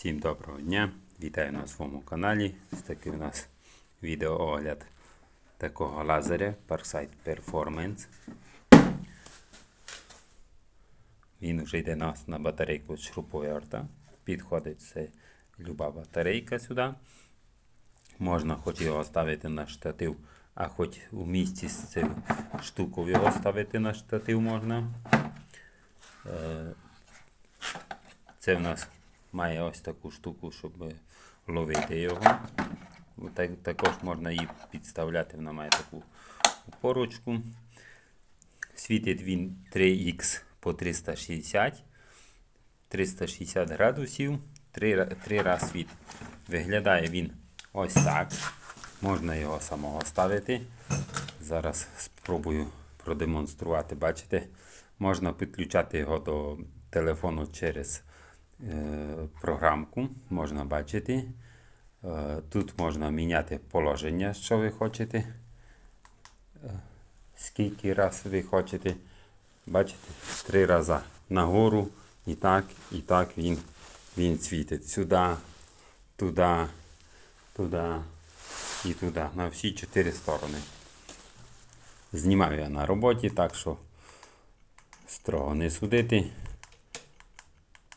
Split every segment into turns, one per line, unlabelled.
Всім доброго дня! Вітаю на своєму каналі. Ось такий у нас відеоогляд такого лазеря Parkside Performance. Він вже йде нас на батарейку з шуруповерта. Підходить це люба батарейка сюди. Можна хоч його ставити на штатив, а хоч у місці з цією штукою його ставити на штатив можна. Е, Це в нас має ось таку штуку, щоб ловити його. Так, також можна її підставляти, вона має таку опорочку. Світить він 3х по 360, 360 градусів, 3, 3 рази світ. Виглядає він ось так. Можна його самого ставити. Зараз спробую продемонструвати. Бачите, можна підключати його до телефону через програмку. Можна бачити. Е, тут можна міняти положення, що ви хочете. Е, скільки раз ви хочете. Бачите, три рази нагору. І так, і так він, він світить. Сюди, туди, туди і туди. На всі чотири сторони. Знімаю я на роботі, так що строго не судити.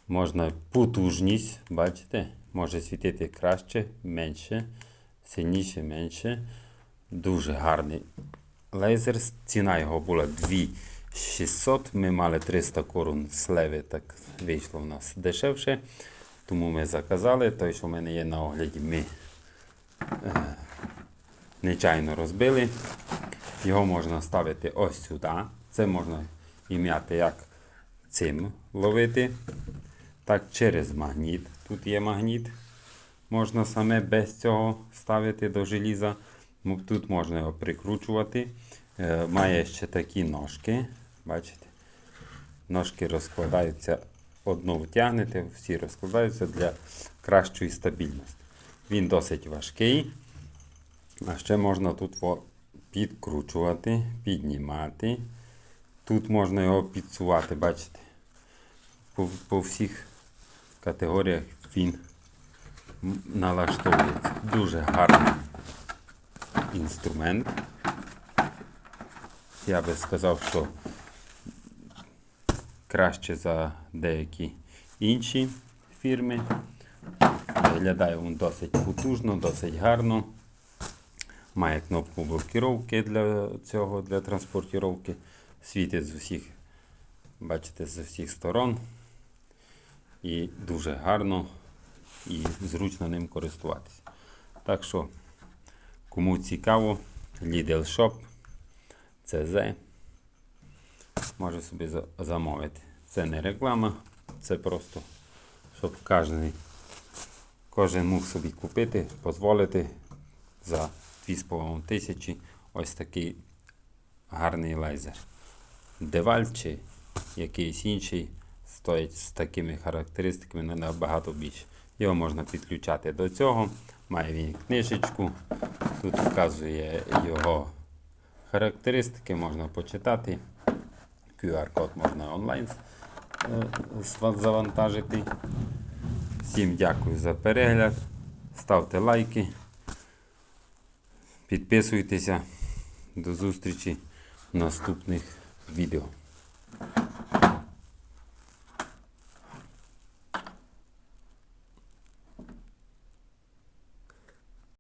Можна потужність, бачите, може світити краще, менше, сильніше, менше. Дуже гарний лазер. Ціна його була 2600. Ми мали 300 корун слеви, так вийшло в нас дешевше. Тому ми заказали. Той, що в мене є на огляді, ми е, нечайно розбили. Його можна ставити ось сюди. Це можна ім'яти як цим ловити. Так, через магніт. Тут є магніт. Можна саме без цього ставити до желіза. Тут можна його прикручувати. Е, Має ще такі ножки. Бачите? Ножки розкладаються, одну втягнете, всі розкладаються для кращої стабільності. Він досить важкий. А ще можна тут підкручувати, піднімати. Тут можна його підсувати, бачите? По, по всіх категоріях він налаштовується. Дуже гарний інструмент. Я би сказав, що краще за деякі інші фірми. Виглядає він досить потужно, досить гарно. Має кнопку блокіровки для цього, для транспортировки. Світить з усіх, бачите, з усіх сторон. І дуже гарно і зручно ним користуватися. Так що, кому цікаво, Lidl Shop, CZ, може собі замовити. Це не реклама, це просто, щоб кожен, кожен мог собі купити, дозволити за 2,5 тисячі ось такий гарний лазер. Деваль чи якийсь інший стоїть з такими характеристиками не набагато більше. Його можна підключати до цього. Має він книжечку. Тут вказує його характеристики, можна почитати. QR-код можна онлайн е, завантажити. Всім дякую за перегляд. Ставте лайки. Підписуйтеся. До зустрічі в наступних відео.